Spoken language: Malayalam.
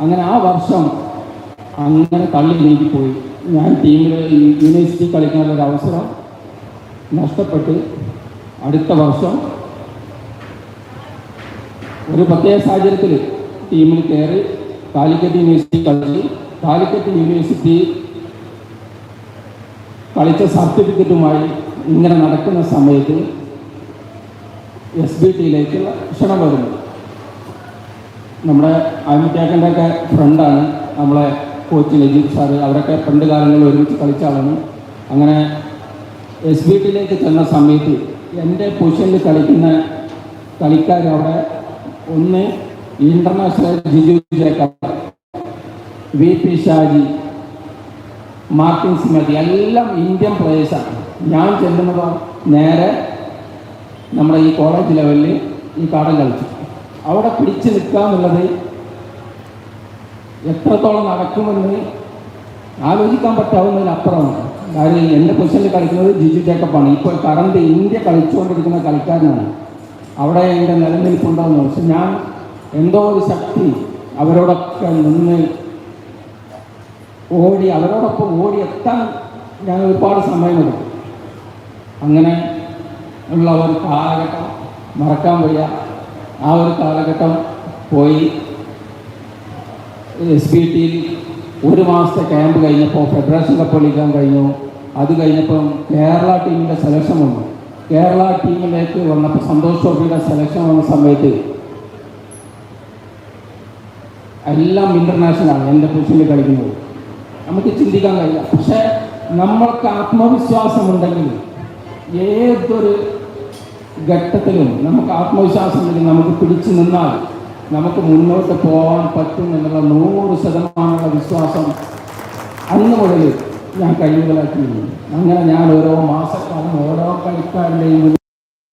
അങ്ങനെ ആ വർഷം അങ്ങനെ തള്ളി നീക്കിപ്പോയി. ഞാൻ ടീമിൽ യൂണിവേഴ്സിറ്റി കളിക്കാനുള്ളൊരു അവസരം നഷ്ടപ്പെട്ട്. അടുത്ത വർഷം ഒരു പ്രത്യേക സാഹചര്യത്തിൽ ടീമിൽ കയറി കാലിക്കറ്റ് യൂണിവേഴ്സിറ്റി കളിച്ച്. കാലിക്കറ്റ് യൂണിവേഴ്സിറ്റി കളിച്ച സർട്ടിഫിക്കറ്റുമായി ഇങ്ങനെ നടക്കുന്ന സമയത്ത് എസ് ബി ടിയിലേക്ക് ക്ഷണം വരുന്നു. നമ്മുടെ അമിത്യാക്കന്റെ ഒക്കെ ഫ്രണ്ടാണ് നമ്മളെ കോച്ച് നജീബ് സാറ്. അവരൊക്കെ പണ്ട് കാലങ്ങളിൽ ഒരുമിച്ച് കളിച്ച ആളാണ്. അങ്ങനെ എസ് ബി ടിയിലേക്ക് ചെന്ന സമയത്ത് എന്റെ പൊസിഷനിൽ കളിക്കുന്ന കളിക്കാർ അവിടെ ഒന്ന് international Jiju Jacob V P Shaji Martin സിമതി എല്ലാം ഇന്ത്യൻ പ്ലേയേഴ്സാണ് ഞാൻ ചെല്ലുന്നത് നേരെ നമ്മുടെ ഈ കോളേജ് ലെവലിൽ ഈ കാടം കളിച്ചു. അവിടെ പിടിച്ചു നിൽക്കുക എന്നുള്ളത് എത്രത്തോളം നടക്കുമെന്ന് ആലോചിക്കാൻ പറ്റാവുന്നതിനപ്പുറമാണ്. കാര്യം എന്റെ പൊസിഷനിൽ കളിക്കുന്നത് ജിജു ജേക്കപ്പാണ് ഇപ്പോൾ കറണ്ട് ഇന്ത്യ കളിച്ചുകൊണ്ടിരിക്കുന്ന കളിക്കാരനാണ്. അവിടെ എന്റെ നിലനിൽപ്പുണ്ടാകുന്നു പക്ഷെ ഞാൻ എന്തോ ഒരു ശക്തി അവരോടൊക്കെ നിന്ന് ഓടി അവരോടൊപ്പം ഓടി എത്താൻ ഞാൻ ഒരുപാട് സമയമെടുക്കും. അങ്ങനെ ഉള്ള ഒരു കാലഘട്ടം മറക്കാൻ വയ്യ. ആ ഒരു കാലഘട്ടം പോയി. എസ് പി ടിയിൽ ഒരു മാസത്തെ ക്യാമ്പ് കഴിഞ്ഞപ്പോൾ ഫെഡറേഷൻ കപ്പ് കളിക്കാൻ കഴിഞ്ഞു. അത് കഴിഞ്ഞപ്പം കേരള ടീമിന്റെ സെലക്ഷൻ വന്നു. കേരള ടീമിലേക്ക് വന്നപ്പോൾ സന്തോഷ് ട്രോഫിയുടെ സെലക്ഷൻ വന്ന സമയത്ത് എല്ലാം ഇന്റർനാഷണലാണ് എന്റെ പൊസിഷനിൽ കളിക്കുന്നത്. നമുക്ക് ചിന്തിക്കാൻ കഴിയില്ല. പക്ഷേ നമ്മൾക്ക് ആത്മവിശ്വാസമുണ്ടെങ്കിൽ ഏതൊരു ഘട്ടത്തിലും നമുക്ക് ആത്മവിശ്വാസം നമുക്ക് പിടിച്ചു നിന്നാൽ നമുക്ക് മുന്നോട്ട് പോകാൻ പറ്റും എന്നുള്ള നൂറ് ശതമാനമുള്ള വിശ്വാസം അന്ന് മുതൽ ഞാൻ കഴിവുകളാക്കിയിരുന്നു അങ്ങനെ ഞാൻ ഓരോ മാസക്കാലം ഓരോ കളിക്കാരുടെയും